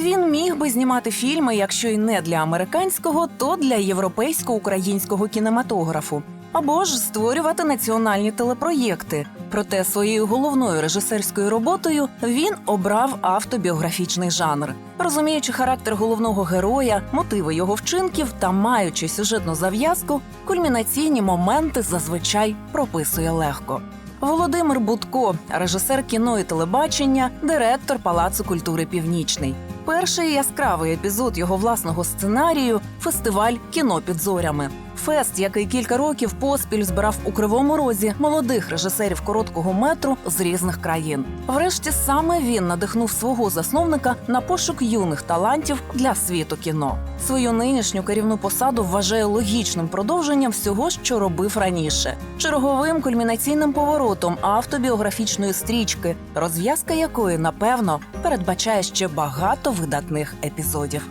Він міг би знімати фільми, якщо й не для американського, то для європейсько-українського кінематографу. Або ж створювати національні телепроєкти. Проте своєю головною режисерською роботою він обрав автобіографічний жанр, розуміючи характер головного героя, мотиви його вчинків та маючи сюжетну зав'язку, кульмінаційні моменти зазвичай прописує легко. Володимир Будко, режисер кіно і телебачення, директор Палацу культури Північний. Перший яскравий епізод його власного сценарію фестиваль кіно під зорями. Фест, який кілька років поспіль збирав у кривому розі молодих режисерів короткого метру з різних країн. Врешті саме він надихнув свого засновника на пошук юних талантів для світу кіно. Свою нинішню керівну посаду вважає логічним продовженням всього, що робив раніше, черговим кульмінаційним поворотом автобіографічної стрічки, розв'язка якої напевно передбачає ще багато видатних епізодів.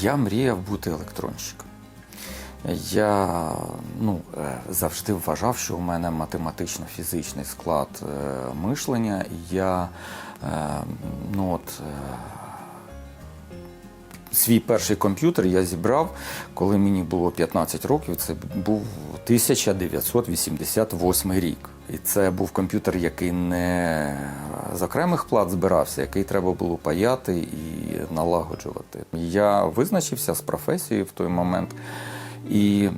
Я мріяв бути електронщиком. Я ну, е, завжди вважав, що у мене математично-фізичний склад е, мишлення. Я е, ну, от, свій перший комп'ютер я зібрав, коли мені було 15 років. Це був 1988 рік. І це був комп'ютер, який не з окремих плат збирався, який треба було паяти і налагоджувати. Я визначився з професією в той момент. І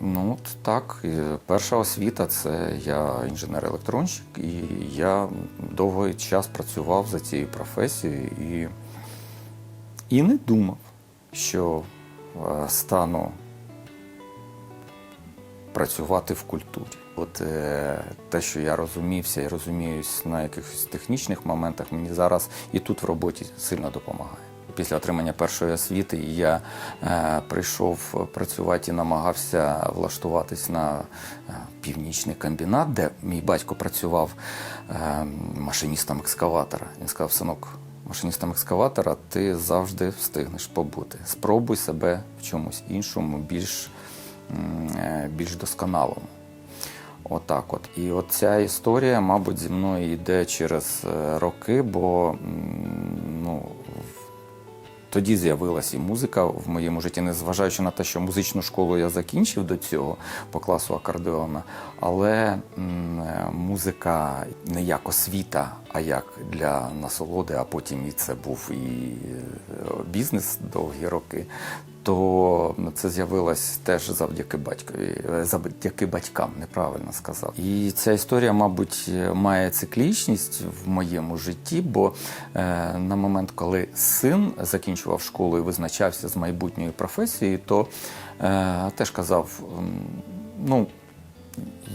ну так, перша освіта це я інженер-електронщик, і я довгий час працював за цією професією і, і не думав, що е, стану працювати в культурі. От е, те, що я розумівся і розуміюсь на якихось технічних моментах, мені зараз і тут в роботі сильно допомагає. Після отримання першої освіти я е, прийшов працювати і намагався влаштуватись на е, північний комбінат, де мій батько працював е, машиністом екскаватора. Він сказав, синок, машиністом екскаватора ти завжди встигнеш побути. Спробуй себе в чомусь іншому, більш, більш досконалому. Отак от. І от ця історія, мабуть, зі мною йде через е, роки, бо ну, тоді з'явилася і музика в моєму житті, незважаючи на те, що музичну школу я закінчив до цього по класу акордеона, але е, музика не як освіта, а як для насолоди, а потім і це був і е, бізнес довгі роки. То це з'явилось теж завдяки батькові, е, завдяки батькам, неправильно сказав. І ця історія, мабуть, має циклічність в моєму житті, бо е, на момент, коли син закінчував школу і визначався з майбутньою професією, то е, теж казав: ну.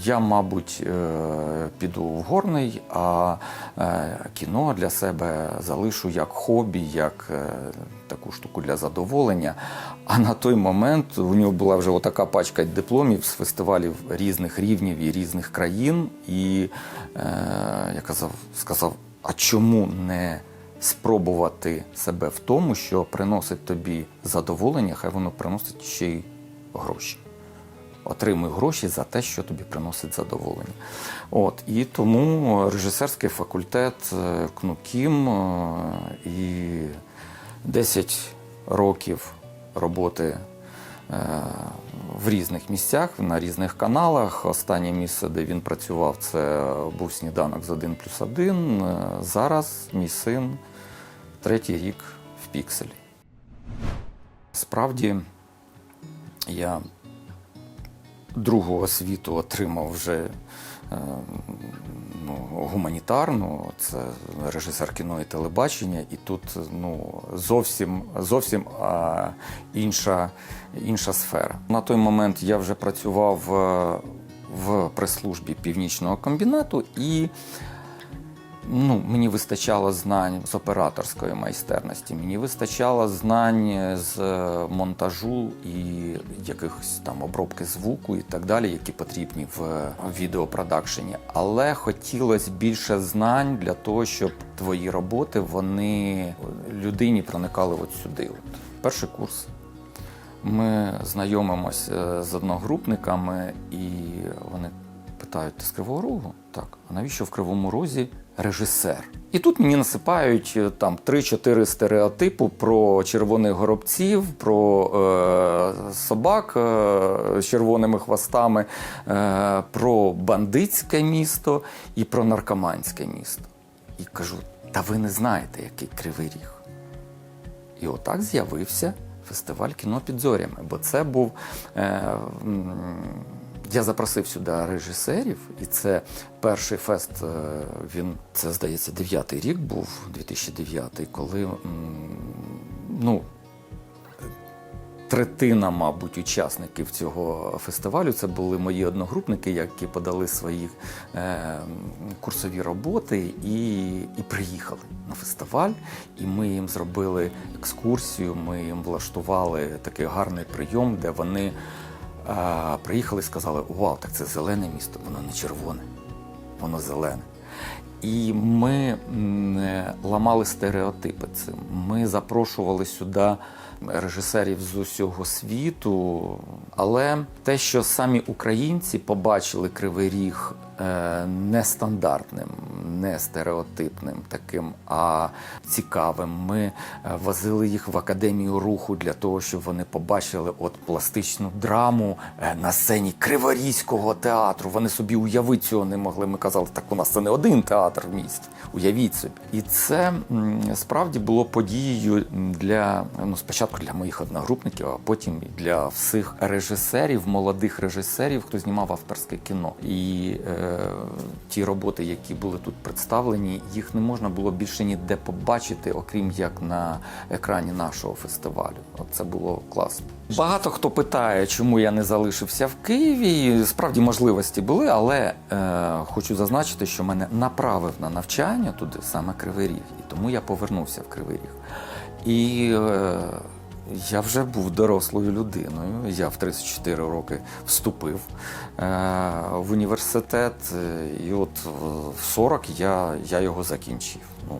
Я, мабуть, е, піду в горний, а е, кіно для себе залишу як хобі, як е, таку штуку для задоволення. А на той момент у нього була вже отака пачка дипломів з фестивалів різних рівнів і різних країн. І я казав, сказав: а чому не спробувати себе в тому, що приносить тобі задоволення, хай воно приносить ще й гроші отримуй гроші за те, що тобі приносить задоволення. От і тому режисерський факультет е, КНУКІМ е, і 10 років роботи. е, В різних місцях, на різних каналах. Останнє місце, де він працював, це був сніданок з 1 плюс 1. Зараз мій син третій рік в пікселі. Справді, я другу освіту отримав вже е, ну, гуманітарну, це режисер кіно і телебачення, і тут ну, зовсім, зовсім а, інша, інша сфера. На той момент я вже працював е, в прес-службі північного комбінату і Ну, мені вистачало знань з операторської майстерності, мені вистачало знань з е, монтажу і якихось там обробки звуку і так далі, які потрібні в е, відеопродакшені. Але хотілося більше знань для того, щоб твої роботи вони людині проникали от сюди. От. Перший курс. Ми знайомимося з одногрупниками, і вони питають: ти з Кривого Рогу? Так. А навіщо в Кривому Розі режисер. І тут мені насипають е, там 3-4 стереотипи про червоних горобців, про е, собак е, з червоними хвостами, е, про бандитське місто і про наркоманське місто. І кажу: та ви не знаєте, який кривий ріг. І отак з'явився фестиваль кіно під зорями. Бо це був. Е, я запросив сюди режисерів, і це перший фест. е, Він це здається дев'ятий рік був, 2009, коли ну, третина, мабуть, учасників цього фестивалю це були мої одногрупники, які подали свої е, курсові роботи і, і приїхали на фестиваль. І ми їм зробили екскурсію. Ми їм влаштували такий гарний прийом, де вони е, приїхали і сказали: Вау, так це зелене місто, воно не червоне, воно зелене. І ми е, ламали стереотипи цим. Ми запрошували сюди режисерів з усього світу. Але те, що самі українці побачили Кривий Ріг е, нестандартним, не стереотипним таким, а цікавим. Ми е, возили їх в академію руху для того, щоб вони побачили от пластичну драму е, на сцені Криворізького театру. Вони собі уявити цього не могли. Ми казали, так у нас це не один театр в місті. Уявіть собі. І це справді було подією для ну, спочатку для моїх одногрупників, а потім для всіх режисерів, молодих режисерів, хто знімав авторське кіно. І е, ті роботи, які були тут представлені, їх не можна було більше ніде побачити, окрім як на екрані нашого фестивалю. Це було класно. Багато хто питає, чому я не залишився в Києві. Справді можливості були, але е, хочу зазначити, що мене направив на навчання туди саме Кривий Ріг, і тому я повернувся в Кривий Ріг. І е, я вже був дорослою людиною. Я в 34 роки вступив е, в університет, і от е, в 40 я, я його закінчив. Ну,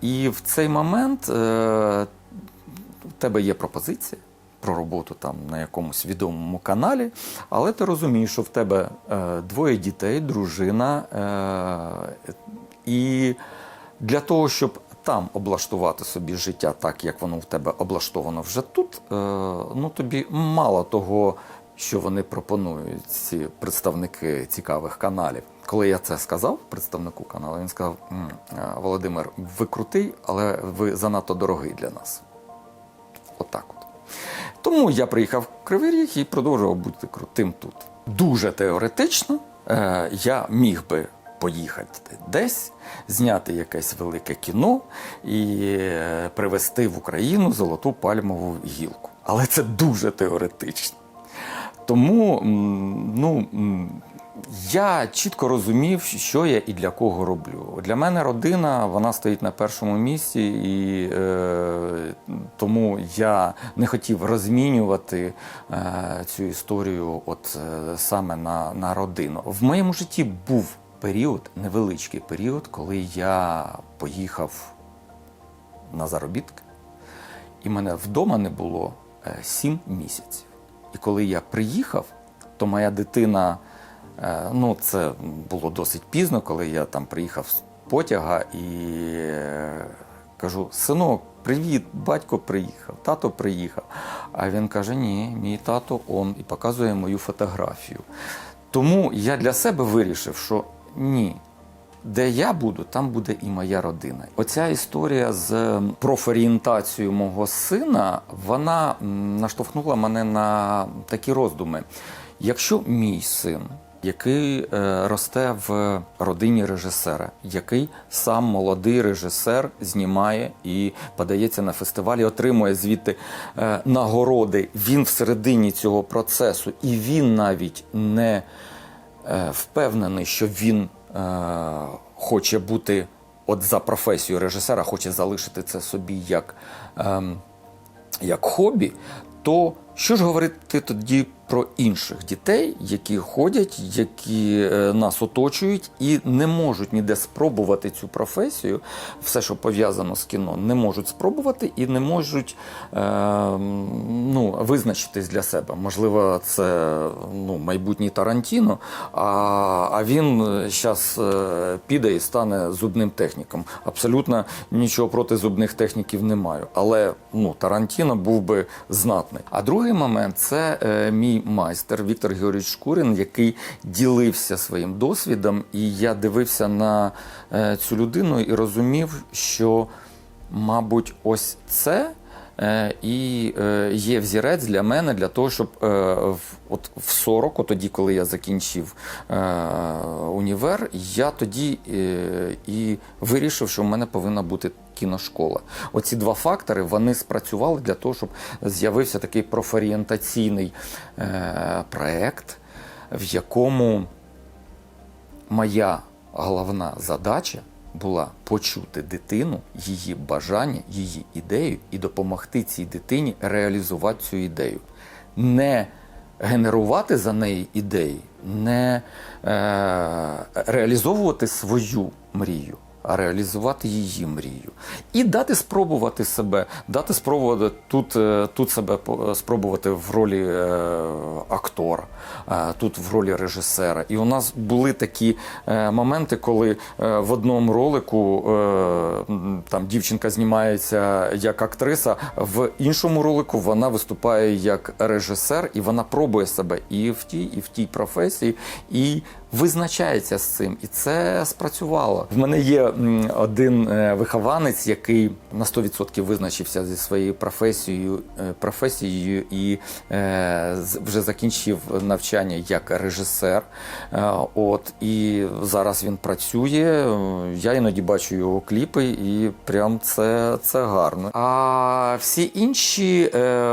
і в цей момент е, у тебе є пропозиція про роботу там на якомусь відомому каналі, але ти розумієш, що в тебе е, двоє дітей, дружина. Е, і для того, щоб там облаштувати собі життя так, як воно в тебе облаштовано вже тут, е, ну тобі мало того, що вони пропонують, ці представники цікавих каналів. Коли я це сказав представнику каналу, він сказав: «М, е, Володимир, ви крутий, але ви занадто дорогий для нас. Отак от. Тому я приїхав в Кривий Ріг і продовжував бути крутим тут. Дуже теоретично е, я міг би поїхати десь, зняти якесь велике кіно і е, привезти в Україну золоту пальмову гілку. Але це дуже теоретично. Тому ну, я чітко розумів, що я і для кого роблю. Для мене родина вона стоїть на першому місці, і е, тому я не хотів розмінювати е, цю історію от е, саме на, на родину. В моєму житті був період, невеличкий період, коли я поїхав на заробітки, і мене вдома не було е, сім місяців. І коли я приїхав, то моя дитина, е, ну це було досить пізно, коли я там приїхав з потяга і е, кажу: синок, привіт, батько приїхав, тато приїхав. А він каже: Ні, мій тато он і показує мою фотографію. Тому я для себе вирішив, що ні. Де я буду, там буде і моя родина. Оця історія з профорієнтацією мого сина, вона наштовхнула мене на такі роздуми. Якщо мій син, який е, росте в родині режисера, який сам молодий режисер знімає і подається на фестивалі, отримує звідти е, нагороди, він всередині цього процесу, і він навіть не впевнений, що він е, хоче бути от за професію режисера, хоче залишити це собі як, ем, як хобі, то що ж говорити тоді про інших дітей, які ходять, які е, нас оточують і не можуть ніде спробувати цю професію, все, що пов'язано з кіно, не можуть спробувати і не можуть е, ну, визначитись для себе. Можливо, це ну, майбутній Тарантіно, а, а він зараз піде і стане зубним техніком. Абсолютно нічого проти зубних техніків не маю. Але ну, Тарантіно був би знатний. А другий момент це е, мій майстер Віктор Георгійович Шкурин, який ділився своїм досвідом, і я дивився на е, цю людину і розумів, що, мабуть, ось це. Е, І е, є взірець для мене для того, щоб от в 40, тоді, коли я закінчив універ, я тоді і вирішив, що в мене повинна бути кіношкола. Оці два фактори вони спрацювали для того, щоб з'явився такий профорієнтаційний е, проект, в якому моя головна задача була почути дитину, її бажання, її ідею і допомогти цій дитині реалізувати цю ідею. Не генерувати за неї ідеї, не е, реалізовувати свою мрію, а реалізувати її мрію. І дати спробувати себе, дати спробувати тут, е, тут себе спробувати в ролі е, актора, е, тут в ролі режисера. І у нас були такі е, моменти, коли е, в одному ролику е, там дівчинка знімається як актриса, в іншому ролику вона виступає як режисер, і вона пробує себе і в тій, і в тій професії, і визначається з цим. І це спрацювало. В мене є один е, вихованець, який на 100% визначився зі своєю професією, е, професією і е, вже закінчив навчання як режисер. От і зараз він працює. Я іноді бачу його кліпи, і прям це, це гарно. А всі інші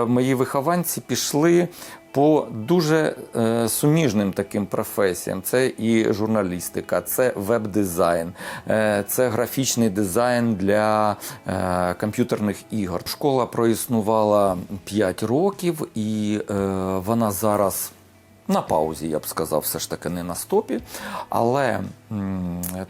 мої вихованці пішли. По дуже е, суміжним таким професіям: це і журналістика, це веб-дизайн, е, це графічний дизайн для е, комп'ютерних ігор. Школа проіснувала 5 років, і вона зараз на паузі, я б сказав, все ж таки не на стопі. Але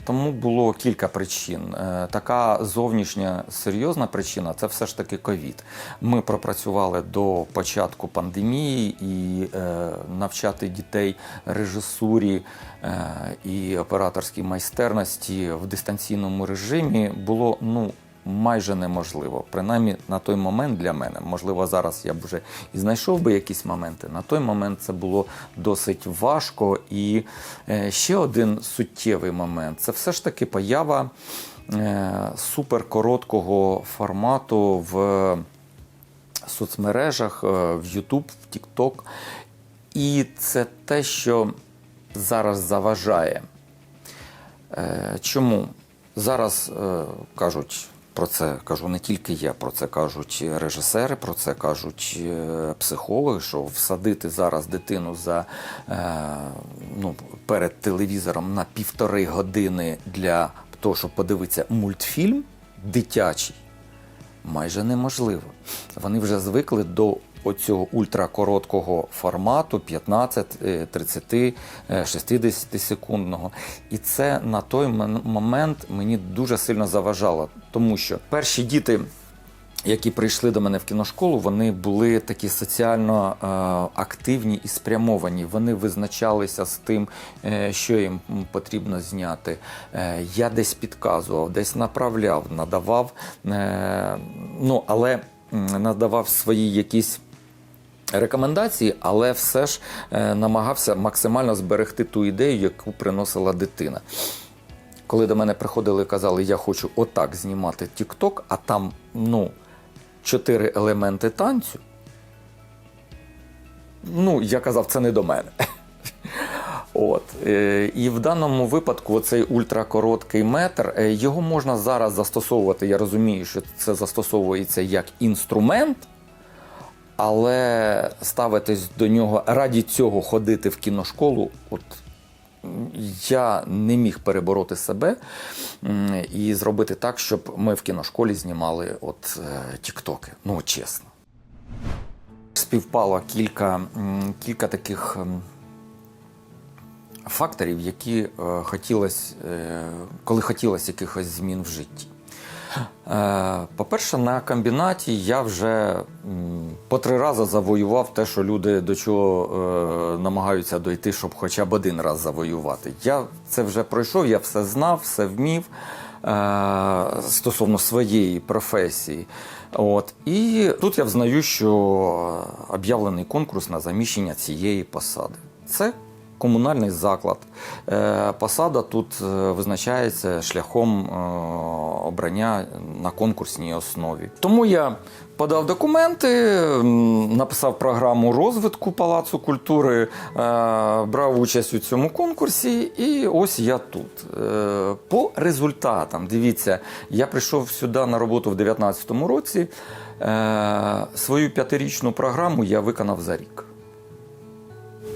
тому було кілька причин. Е, Така зовнішня серйозна причина це все ж таки ковід. Ми пропрацювали до початку пандемії і е, навчати дітей режисурі е, і операторській майстерності в дистанційному режимі було ну. Майже неможливо, принаймні на той момент для мене. Можливо, зараз я б вже і знайшов би якісь моменти. На той момент це було досить важко. І е, ще один суттєвий момент це все ж таки поява е, суперкороткого формату в соцмережах, е, в YouTube, в TikTok. І це те, що зараз заважає. Чому? Зараз кажуть про це, кажу не тільки я, про це кажуть режисери, про це кажуть е, психологи, що всадити зараз дитину за, е, ну, перед телевізором на півтори години для того, щоб подивитися мультфільм дитячий, майже неможливо. Вони вже звикли до оцього ультракороткого формату 15, е, 30, е, 60 секундного. І це на той момент мені дуже сильно заважало, тому що перші діти. Які прийшли до мене в кіношколу, вони були такі соціально е, активні і спрямовані. Вони визначалися з тим, е, що їм потрібно зняти. Е, я десь підказував, десь направляв, надавав, е, ну але надавав свої якісь рекомендації, але все ж е, намагався максимально зберегти ту ідею, яку приносила дитина. Коли до мене приходили і казали, я хочу отак знімати TikTok, а там ну, чотири елементи танцю. Ну, я казав, це не до мене. От. е, І в даному випадку оцей ультракороткий метр, е, його можна зараз застосовувати. Я розумію, що це застосовується як інструмент, але ставитись до нього раді цього ходити в кіношколу, от я не міг перебороти себе і зробити так, щоб ми в кіношколі знімали от е, тіктоки. Ну, чесно. співпало кілька, кілька таких факторів, які е, хотілось, е, коли хотілося якихось змін в житті. Е, По-перше, на комбінаті я вже по три рази завоював те, що люди до чого е, намагаються дойти, щоб хоча б один раз завоювати. Я це вже пройшов, я все знав, все вмів е, стосовно своєї професії. От. І тут я взнаю, що об'явлений конкурс на заміщення цієї посади. Це комунальний заклад. Е, Посада тут е, визначається шляхом е, обрання на конкурсній основі. Тому я подав документи, написав програму розвитку Палацу культури, брав участь у цьому конкурсі, і ось я тут. По результатам, дивіться, я прийшов сюди на роботу в 2019 році. Свою п'ятирічну програму я виконав за рік.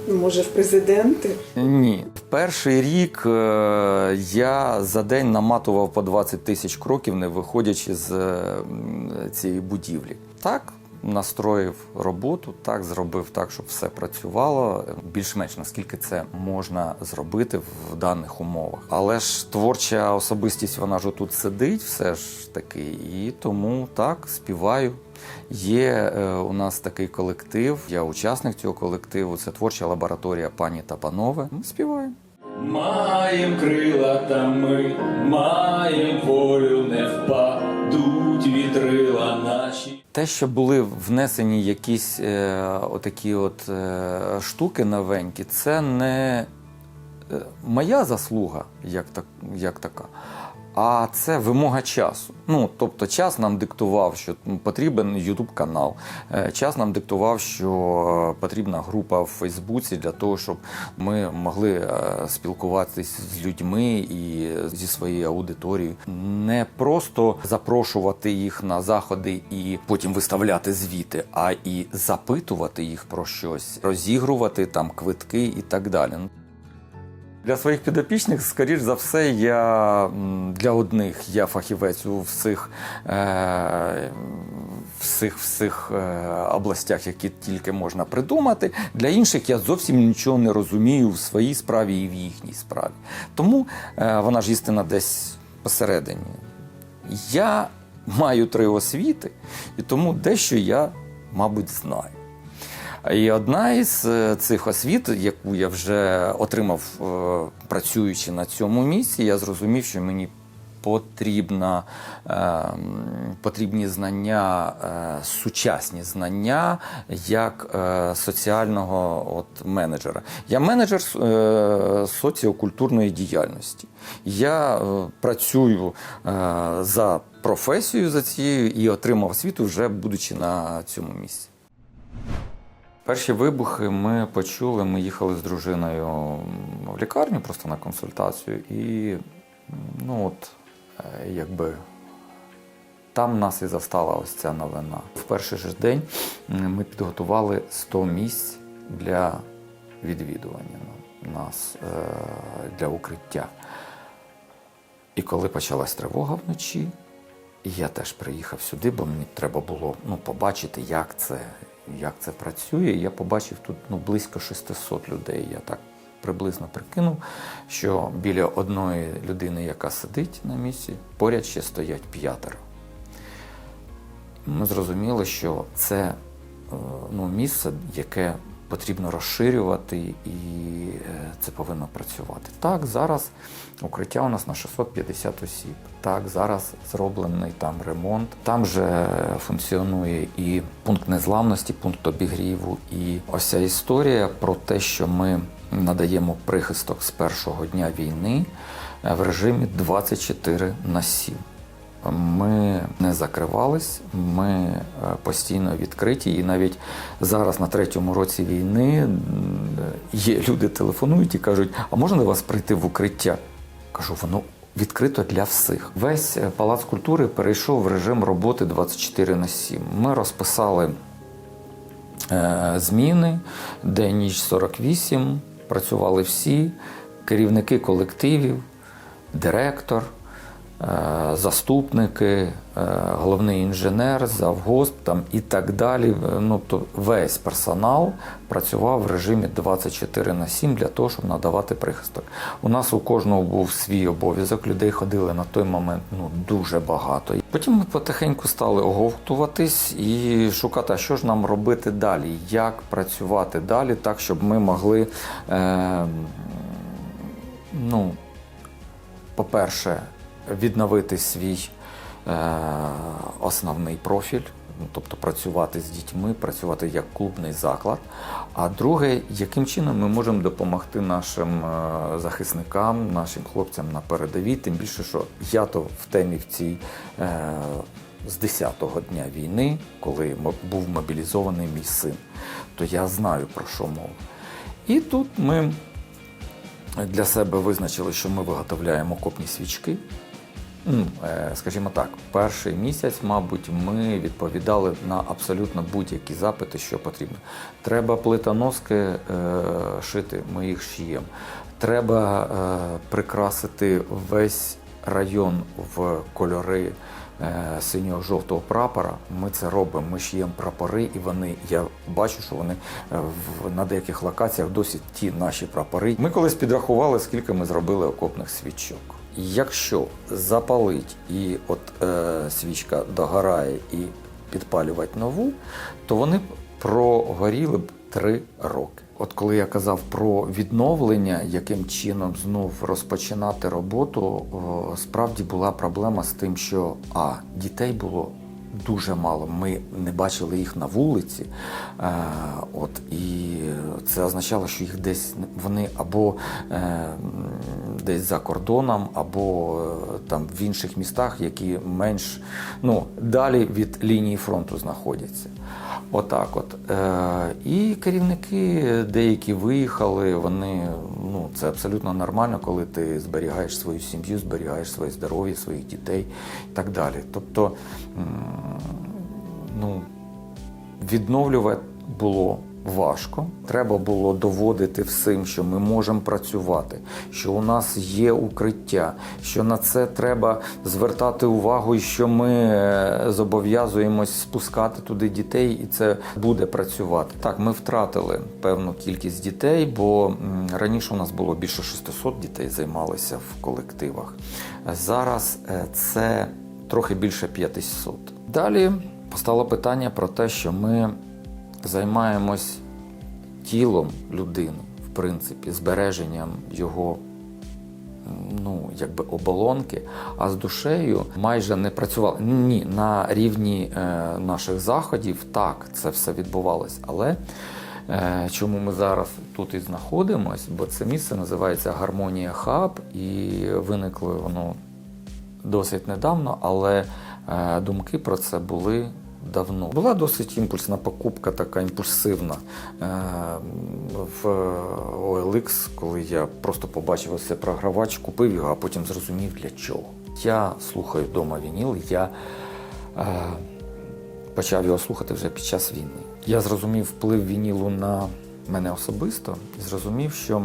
Ну, Може, в президенти? Ні, перший рік е, я за день наматував по 20 тисяч кроків, не виходячи з цієї будівлі. Так настроїв роботу, так зробив так, щоб все працювало більш-менш наскільки це можна зробити в даних умовах. Але ж творча особистість, вона ж тут сидить, все ж таки, і тому так співаю. Є е, у нас такий колектив, я учасник цього колективу. Це творча лабораторія пані та панове. Ми співаємо. Маєм крила та ми, маєм волю, не впадуть вітрила наші. Те, що були внесені якісь е, отакі от е, штуки новенькі, це не е, моя заслуга, як, так, як така. А це вимога часу. Ну, тобто, час нам диктував, що потрібен youtube канал. Е, Час нам диктував, що е, потрібна група в Фейсбуці для того, щоб ми могли е, спілкуватись з людьми і зі своєю аудиторією. Не просто запрошувати їх на заходи і потім виставляти звіти, а і запитувати їх про щось, розігрувати там квитки і так далі. Для своїх підопічних, скоріш за все, я для одних я фахівець у всіх, е, всіх, всіх е, областях, які тільки можна придумати. Для інших я зовсім нічого не розумію в своїй справі і в їхній справі. Тому е, вона ж істина десь посередині. Я маю три освіти, і тому дещо я, мабуть, знаю. І одна із е, цих освіт, яку я вже отримав, е, працюючи на цьому місці, я зрозумів, що мені потрібна, е, потрібні знання, сучасні знання як соціального от, менеджера. Я менеджер соціокультурної діяльності. Я працюю за професією за цією і отримав освіту вже будучи на цьому місці. Перші вибухи ми почули. Ми їхали з дружиною в лікарню просто на консультацію, і ну от е, якби там нас і застала ось ця новина. В перший же день ми підготували 100 місць для відвідування нас е, для укриття. І коли почалась тривога вночі, я теж приїхав сюди, бо мені треба було ну, побачити, як це, як це працює. Я побачив тут ну, близько 600 людей. Я так приблизно прикинув, що біля одної людини, яка сидить на місці, поряд ще стоять п'ятеро. Ми зрозуміли, що це е, ну, місце, яке потрібно розширювати, і е, це повинно працювати. Так, зараз укриття у нас на 650 осіб. Так, зараз зроблений там ремонт. Там же функціонує і пункт незламності, пункт обігріву. І ось ця історія про те, що ми надаємо прихисток з першого дня війни е, в режимі 24 на 7. Ми не закривались, ми е, постійно відкриті, і навіть зараз, на третьому році війни, є люди телефонують і кажуть: а можна до вас прийти в укриття? Кажу, воно відкрито для всіх. Весь е, палац культури перейшов в режим роботи 24 на 7. Ми розписали е, зміни, день ніч 48, працювали всі, керівники колективів, директор. Е, заступники, е, головний інженер, завгосп там і так далі. Е, Ну, то весь персонал працював в режимі 24 на 7 для того, щоб надавати прихисток. У нас у кожного був свій обов'язок. Людей ходили на той момент ну, дуже багато. Потім ми потихеньку стали оговтуватись і шукати, а що ж нам робити далі, як працювати далі, так, щоб ми могли. Е, ну, по-перше, відновити свій е, основний профіль, ну, тобто працювати з дітьми, працювати як клубний заклад. А друге, яким чином ми можемо допомогти нашим е, захисникам, нашим хлопцям на передовій, тим більше, що я то в темі в цій. Е, з 10-го дня війни, коли був мобілізований мій син, то я знаю про що мова. І тут ми для себе визначили, що ми виготовляємо окопні свічки. Ну, е, Скажімо так, перший місяць, мабуть, ми відповідали на абсолютно будь-які запити, що потрібно. Треба плитоноски е, шити, ми їх шиємо. Треба е, прикрасити весь район в кольори е, синього-жовтого прапора. Ми це робимо. Ми шиємо прапори, і вони, я бачу, що вони в, на деяких локаціях досі ті наші прапори. Ми колись підрахували, скільки ми зробили окопних свічок. Якщо запалить і от е, свічка догорає і підпалювати нову, то вони прогоріли б три роки. От коли я казав про відновлення, яким чином знов розпочинати роботу, справді була проблема з тим, що а дітей було дуже мало. Ми не бачили їх на вулиці. Е, от, і це означало, що їх десь вони або е, десь за кордоном, або е, там в інших містах, які менш ну, далі від лінії фронту знаходяться. Отак от. Е, і керівники деякі виїхали, вони, ну, це абсолютно нормально, коли ти зберігаєш свою сім'ю, зберігаєш своє здоров'я, своїх дітей і так далі. Тобто, ну, відновлювати було важко. Треба було доводити всім, що ми можемо працювати, що у нас є укриття, що на це треба звертати увагу, і що ми е, зобов'язуємось спускати туди дітей, і це буде працювати. Так, ми втратили певну кількість дітей, бо раніше у нас було більше 600 дітей займалися в колективах. Зараз е, це трохи більше 500. Далі постало питання про те, що ми займаємось тілом людини, в принципі, збереженням його ну, якби оболонки, а з душею майже не працювали. Ні, на рівні е, наших заходів так це все відбувалось. Але е, чому ми зараз тут і знаходимось? Бо це місце називається Гармонія Хаб, і виникло воно досить недавно, але е, думки про це були давно. Була досить імпульсна покупка, така імпульсивна е, в OLX, коли я просто побачив ось цей програвач, купив його, а потім зрозумів для чого. Я слухаю вдома вініл, я е, почав його слухати вже під час війни. Я зрозумів вплив вінілу на мене особисто і зрозумів, що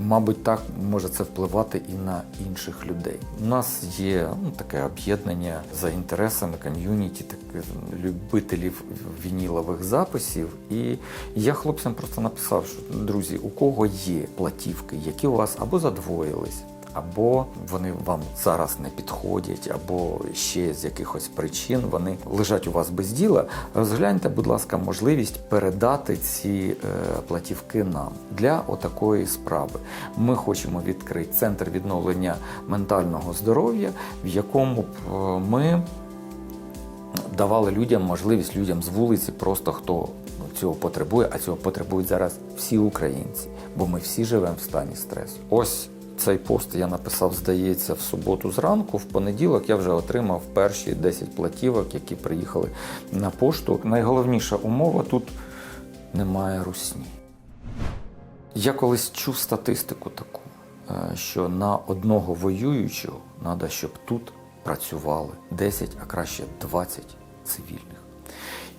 Мабуть, так може це впливати і на інших людей. У нас є ну, таке об'єднання за інтересами ком'юніті, так любителів вінілових записів. І я хлопцям просто написав, що друзі, у кого є платівки, які у вас або задвоїлись, або вони вам зараз не підходять, або ще з якихось причин вони лежать у вас без діла. Розгляньте, будь ласка, можливість передати ці е, платівки нам для отакої справи. Ми хочемо відкрити центр відновлення ментального здоров'я, в якому б е, ми давали людям можливість людям з вулиці, просто хто цього потребує, а цього потребують зараз всі українці, бо ми всі живемо в стані стресу. Ось цей пост я написав, здається, в суботу зранку. В понеділок я вже отримав перші 10 платівок, які приїхали на пошту. Найголовніша умова тут немає русні. Я колись чув статистику таку, е, що на одного воюючого треба, щоб тут працювали 10, а краще 20 цивільних.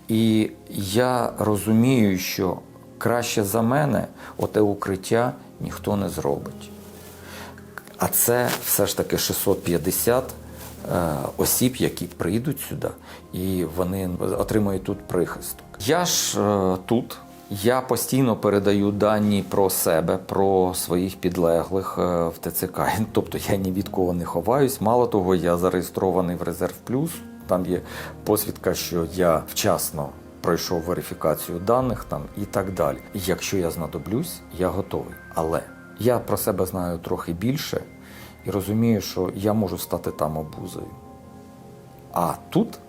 І я розумію, що краще за мене оте укриття ніхто не зробить. А це все ж таки 650 е, осіб, які прийдуть сюди, і вони отримують тут прихисток. Я ж е, тут. Я постійно передаю дані про себе, про своїх підлеглих е, в ТЦК. Тобто я ні від кого не ховаюсь. Мало того, я зареєстрований в Резерв Плюс. Там є посвідка, що я вчасно пройшов верифікацію даних там і так далі. Якщо я знадоблюсь, я готовий. Але я про себе знаю трохи більше і розумію, що я можу стати там обузою. А тут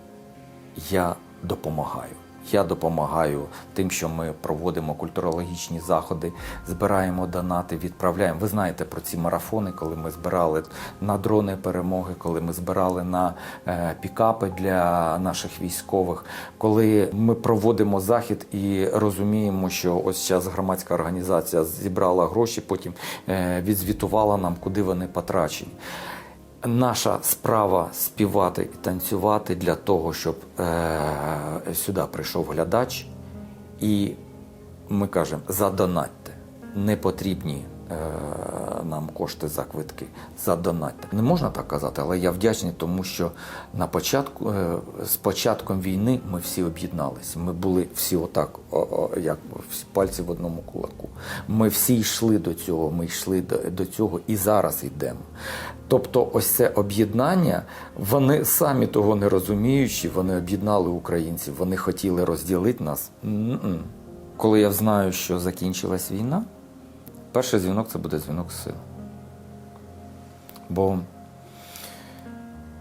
я допомагаю. Я допомагаю тим, що ми проводимо культурологічні заходи, збираємо донати, відправляємо. Ви знаєте про ці марафони, коли ми збирали на дрони перемоги, коли ми збирали на е, пікапи для наших військових, коли ми проводимо захід і розуміємо, що ось зараз громадська організація зібрала гроші, потім е, відзвітувала нам, куди вони потрачені. Наша справа співати і танцювати для того, щоб е, сюди прийшов глядач, і ми кажемо, задонатьте. Не потрібні нам кошти за квитки. Задонатьте. Не можна так казати, але я вдячний, тому що на початку, е, з початком війни ми всі об'єдналися. Ми були всі отак, як всі пальці в одному кулаку. Ми всі йшли до цього, ми йшли до, цього і зараз йдемо. Тобто, ось це об'єднання, вони самі того не розуміючи, вони об'єднали українців, вони хотіли розділити нас. Коли я знаю, що закінчилась війна, перший дзвінок це буде дзвінок сил. Бо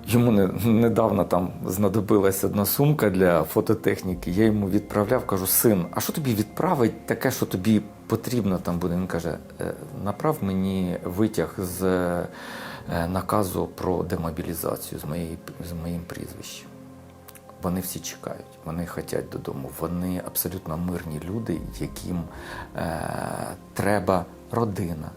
йому не, недавно там знадобилась одна сумка для фототехніки. Я йому відправляв, кажу, син, а що тобі відправить таке, що тобі потрібно там буде? Він каже, «Е, направ мені витяг з е, наказу про демобілізацію з, моєї, з моїм прізвищем. Вони всі чекають, вони хочуть додому. Вони абсолютно мирні люди, яким е, треба родина,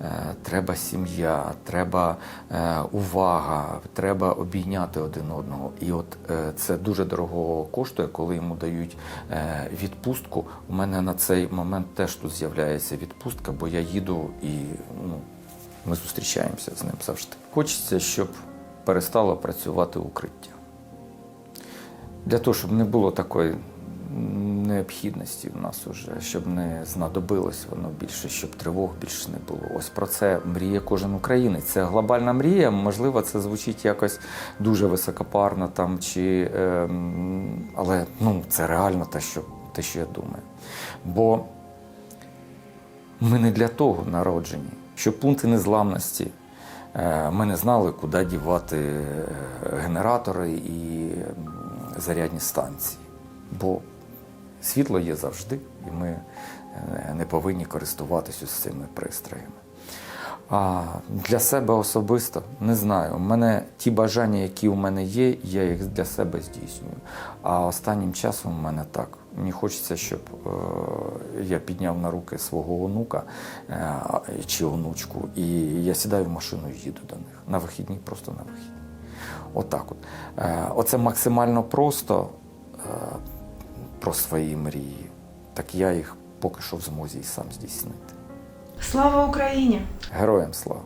е, треба сім'я, треба е, увага, треба обійняти один одного. І от е, це дуже дорого коштує, коли йому дають відпустку. У мене на цей момент теж тут з'являється відпустка, бо я їду і ну, ми зустрічаємося з ним завжди. Хочеться, щоб перестало працювати укриття. Для того, щоб не було такої необхідності в нас уже, щоб не знадобилось воно більше, щоб тривог більше не було. Ось про це мріє кожен українець. Це глобальна мрія. Можливо, це звучить якось дуже високопарно там, чи, ем, але ну, це реально те, що, те, що я думаю. Бо ми не для того народжені, щоб пункти незламності. е, Ми не знали, куди дівати е, генератори і зарядні станції. Бо світло є завжди, і ми е, не повинні користуватися цими пристроями. А для себе особисто не знаю. У мене ті бажання, які у мене є, я їх для себе здійснюю. А останнім часом у мене так. Мені хочеться, щоб е, я підняв на руки свого онука е, чи онучку, і я сідаю в машину і їду до них на вихідні, просто на вихідні. Отак от. Е, оце максимально просто е, про свої мрії. Так я їх поки що в змозі і сам здійснити. Слава Україні! Героям слава!